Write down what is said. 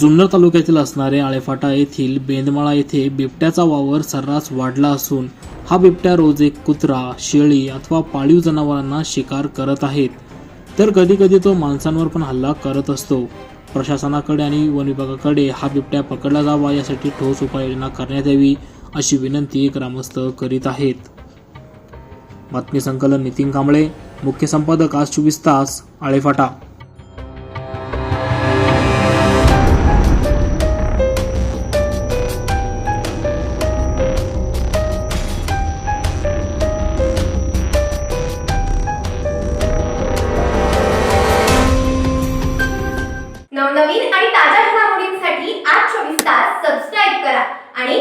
जुन्नर तालुक्यातील असणारे आळेफाटा येथील बेंदमाळा येथे बिबट्याचा वावर सर्रास वाढला असून हा बिबट्या रोज एक कुत्रा शेळी अथवा पाळीव जनावरांना शिकार करत आहेत. तर कधी कधी तो माणसांवर पण हल्ला करत असतो. प्रशासनाकडे आणि वन विभागाकडे हा बिबट्या पकडला जावा यासाठी ठोस उपाययोजना करण्यात यावी अशी विनंती ग्रामस्थ करीत आहेत. बातमी संकलन नितीन कांबळे मुख्य संपादक आज चोवीस तास आळेफाटा. नवनवीन आणि ताज्या घडामोडींसाठी आज चोवीस तास सबस्क्राईब करा आणि